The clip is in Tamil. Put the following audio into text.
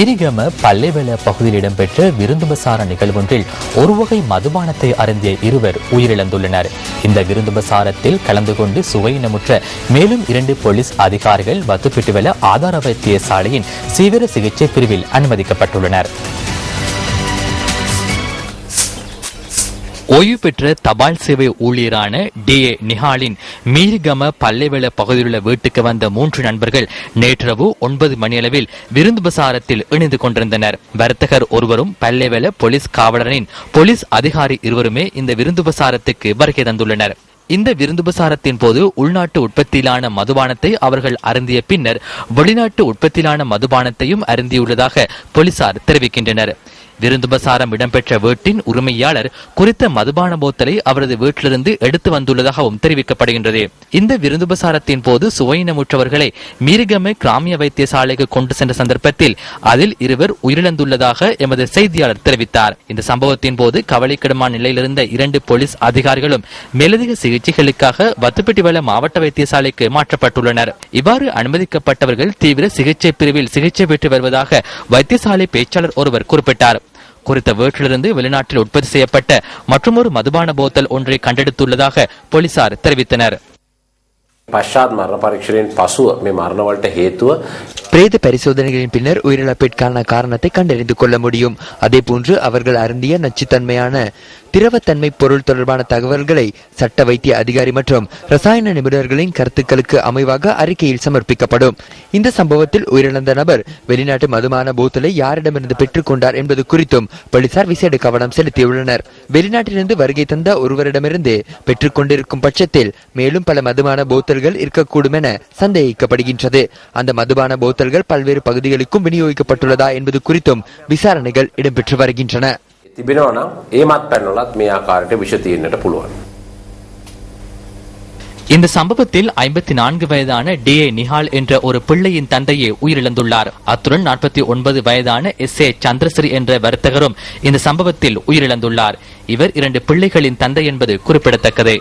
மேரிகம பள்ளிவெள பகுதியில் இடம்பெற்ற விருந்துபசார நிகழ்வொன்றில் ஒருவகை மதுபானத்தை அருந்திய இருவர் உயிரிழந்துள்ளனர். இந்த விருந்துபசாரத்தில் கலந்து கொண்டு சுவையினமுற்ற மேலும் இரண்டு போலீஸ் அதிகாரிகள் வத்துப்பிட்டுவெல ஆதார வைத்தியசாலையின் தீவிர சிகிச்சை பிரிவில் அனுமதிக்கப்பட்டுள்ளனர். ஓய்வு பெற்ற தபால் சேவை ஊழியரான டி. ஏ. நிஹாலின் மீரிகம பல்லைவெள பகுதியிலுள்ள வீட்டுக்கு வந்த மூன்று நண்பர்கள் நேற்றிரவு ஒன்பது மணியளவில் விருந்து பிரசாரத்தில் இணைந்து கொண்டிருந்தனர். வர்த்தகர் ஒருவரும் பல்லைவெள போலீஸ் காவலரின் போலீஸ் அதிகாரி இருவருமே இந்த விருந்து பிரசாரத்துக்கு வருகை தந்துள்ளனர். இந்த விருந்து பிரசாரத்தின் போது உள்நாட்டு உற்பத்தியிலான மதுபானத்தை அவர்கள் அருந்திய பின்னர் வெளிநாட்டு உற்பத்தியிலான மதுபானத்தையும் அருந்தியுள்ளதாக போலீசார் தெரிவிக்கின்றனர். விருந்துபசாரம் இடம்பெற்ற வீட்டின் உரிமையாளர் குறித்த மதுபான போத்தலை அவரது வீட்டிலிருந்து எடுத்து வந்துள்ளதாகவும் தெரிவிக்கப்படுகின்றது. இந்த விருந்துபசாரத்தின் போது சுவையினமுற்றவர்களை மீரிகமை கிராமிய வைத்தியசாலைக்கு கொண்டு சென்ற சந்தர்ப்பத்தில் அதில் இருவர் உயிரிழந்துள்ளதாக எமது செய்தியாளர் தெரிவித்தார். இந்த சம்பவத்தின் போது கவலைக்கிடமான நிலையிலிருந்த இரண்டு போலீஸ் அதிகாரிகளும் மேலதிக சிகிச்சைகளுக்காக வத்துப்பட்டிவள மாவட்ட வைத்தியசாலைக்கு மாற்றப்பட்டுள்ளனர். இவ்வாறு அனுமதிக்கப்பட்டவர்கள் தீவிர சிகிச்சை பிரிவில் சிகிச்சை பெற்று வருவதாக வைத்தியசாலை பேச்சாளர் ஒருவர் குறிப்பிட்டார். குறித்த வீட்டிலிருந்து வெளிநாட்டில் உற்பத்தி செய்யப்பட்ட மற்றொரு மதுபான போத்தல் ஒன்றை கண்டெடுத்துள்ளதாக போலீசார் தெரிவித்தனர். பஷாத் மரண பரீட்சையின் பசு மே மரணவல்ட்ட ஹேத்துவ பிரேத பரிசோதனைகளின் பின்னர் உயிரிழப்பிற்கான காரணத்தை கண்டறிந்து கொள்ள முடியும் அதே போன்று அவர்கள் அருந்திய நச்சுத்தன்மையான திரவத்தன்மை பொருள் தொடர்பான தகவல்களை சட்ட வைத்திய அதிகாரி மற்றும் ரசாயன நிபுணர்களின் கருத்துக்களுக்கு அமைவாக அறிக்கையில் சமர்ப்பிக்கப்படும் இந்த சம்பவத்தில் உயிரிழந்த நபர் வெளிநாட்டு மதுமான போத்தலை யாரிடமிருந்து பெற்றுக்கொண்டார் என்பது குறித்தும் போலீசார் விசேட கவனம் செலுத்தியுள்ளனர் வெளிநாட்டிலிருந்து வருகை தந்த ஒருவரிடமிருந்து பெற்றுக்கொண்டிருக்கும் பட்சத்தில் மேலும் பல மதுமான போத்தல் போத்தல்கள் இருக்கக்கூடும் என சந்தேகிக்கப்படுகின்றது. அந்த மதுபான போத்தல்கள் பல்வேறு பகுதிகளுக்கும் விநியோகிக்கப்பட்டுள்ளதா என்பது குறித்தும் விசாரணைகள் இடம்பெற்று வருகின்றன. இந்த சம்பவத்தில் ஐம்பத்தி நான்கு வயதான டி. ஏ. நிஹால் என்ற ஒரு பிள்ளையின் தந்தையே உயிரிழந்துள்ளார். அத்துடன் நாற்பத்தி ஒன்பது வயதான எஸ். ஏ. சந்திரசிறி என்ற வர்த்தகரும் இந்த சம்பவத்தில் உயிரிழந்துள்ளார். இவர் இரண்டு பிள்ளைகளின் தந்தை என்பது குறிப்பிடத்தக்கது.